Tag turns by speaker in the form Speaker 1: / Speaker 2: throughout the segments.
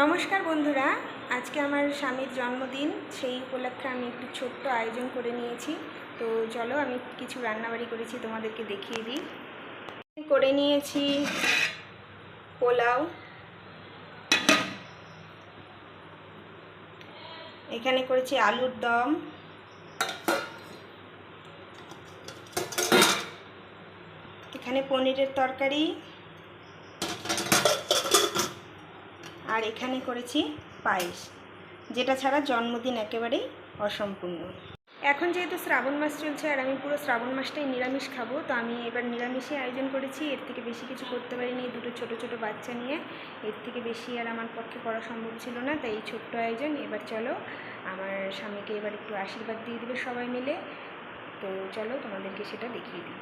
Speaker 1: নমস্কার বন্ধুরা, আজকে আমার স্বামীর জন্মদিন, সেই উপলক্ষে আমি একটু ছোট্ট আয়োজন করে নিয়েছি। তো চলো আমি কিছু রান্নাবাড়ি করেছি, তোমাদেরকে দেখিয়ে দিই। করে নিয়েছি পোলাও। এখানে করেছি আলুর দম। এখানে পনিরের তরকারি। আর এখানে করেছি পায়েস, যেটা ছাড়া জন্মদিন একেবারেই অসম্পূর্ণ। এখন যেহেতু শ্রাবণ মাস চলছে আর আমি পুরো শ্রাবণ মাসটাই নিরামিষ খাব, তো আমি এবার নিরামিষই আয়োজন করেছি। এর থেকে বেশি কিছু করতে পারিনি দুটো ছোট ছোট বাচ্চা নিয়ে। এর থেকে বেশি আর আমার পক্ষে করা সম্ভব ছিল না, তাই এই ছোট্ট আয়োজন। এবার চলো, আমার স্বামীকে এবার একটু আশীর্বাদ দিয়ে দেবে সবাই মিলে। তো চলো তোমাদেরকে সেটা দেখিয়ে দিই।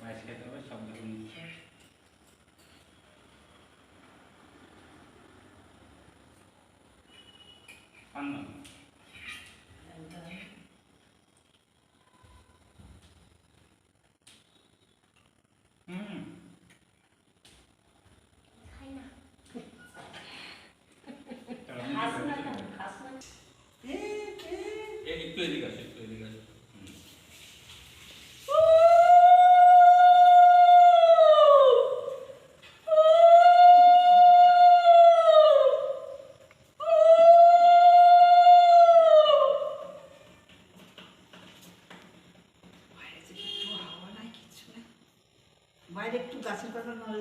Speaker 2: পায়েস খেতে হবে সব দেখুন পান না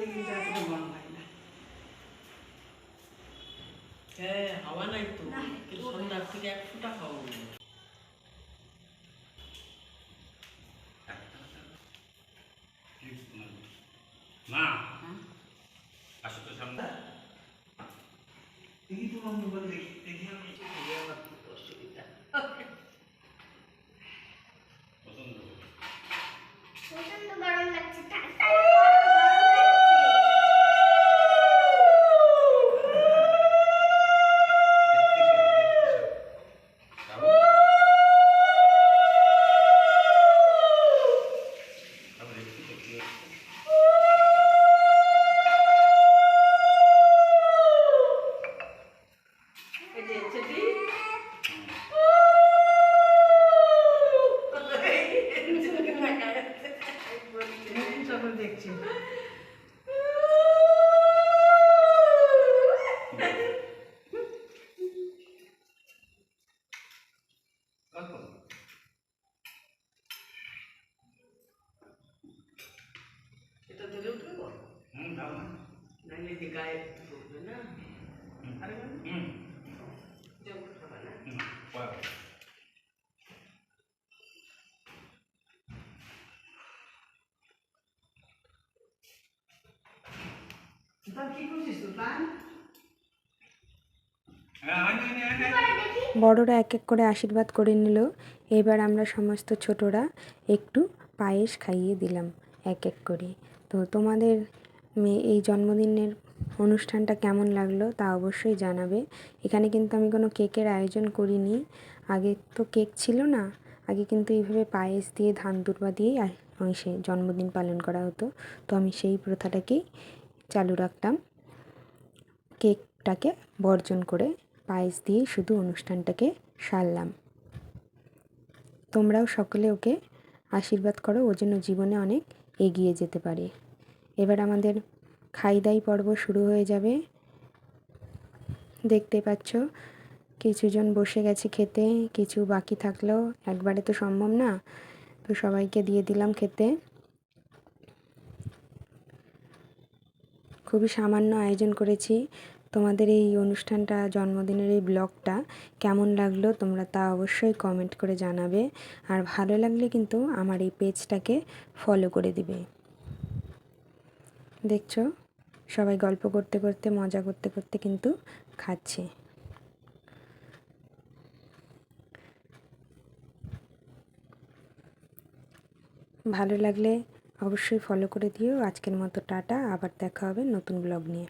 Speaker 3: এতটা গরম হয় না।
Speaker 4: হ্যাঁ হাওয়া নাই তো। সন্ধ্যার থেকে এক ফোঁটা খাওয়া
Speaker 2: মা আসো তো সামনে।
Speaker 3: দেখি তো মোবাইল দেখি দেখি।
Speaker 1: বড়রা এক এক করে আশীর্বাদ করে নিল। এবার আমরা সমস্ত ছোটরা একটু পায়েস খাইয়ে দিলাম, এক এক করে। তো তোমাদের মে- এই জন্মদিনের অনুষ্ঠানটা কেমন লাগল তা অবশ্যই জানাবে। এখানে কিন্তু আমি কোনো কেকের আয়োজন করিনি। আগে তো কেক ছিল না, আগে কিন্তু এইভাবে পায়েস দিয়ে, ধান দুর্বা দিয়েই আ- ওই সে জন্মদিন পালন করা হতো। তো আমি সেই প্রথাটাকেই চালু রাখতাম কেকটাকে বর্জন করে পায়েস দিয়েই শুধু অনুষ্ঠানটাকে সারলাম। তোমরাও সকলে ওকে আশীর্বাদ করো, ও যেন জীবনে অনেক এগিয়ে যেতে পারে। এবার আমাদের খাইদাই পর্ব শুরু হয়ে যাবে। দেখতে পাচ্ছ, কিছুজন বসে গেছে খেতে, কিছু বাকি থাকলেও একবারে তো সম্ভব না, তো সবাইকে দিয়ে দিলাম খেতে। খুবই সামান্য আয়োজন করেছি। তোমাদের এই অনুষ্ঠানটা, জন্মদিনের এই ব্লগটা কেমন লাগল তোমরা তা অবশ্যই কমেন্ট করে জানাবে। আর ভালো লাগলে কিন্তু আমার এই পেজটাকে ফলো করে দিবে। দেখছ? সবাই গল্প করতে করতে, মজা করতে করতে কিন্তু খাচ্ছে। ভালো লাগলে অবশ্যই ফলো করে দিও। আজকের মতো টাটা, আবার দেখা হবে নতুন ব্লগ নিয়ে।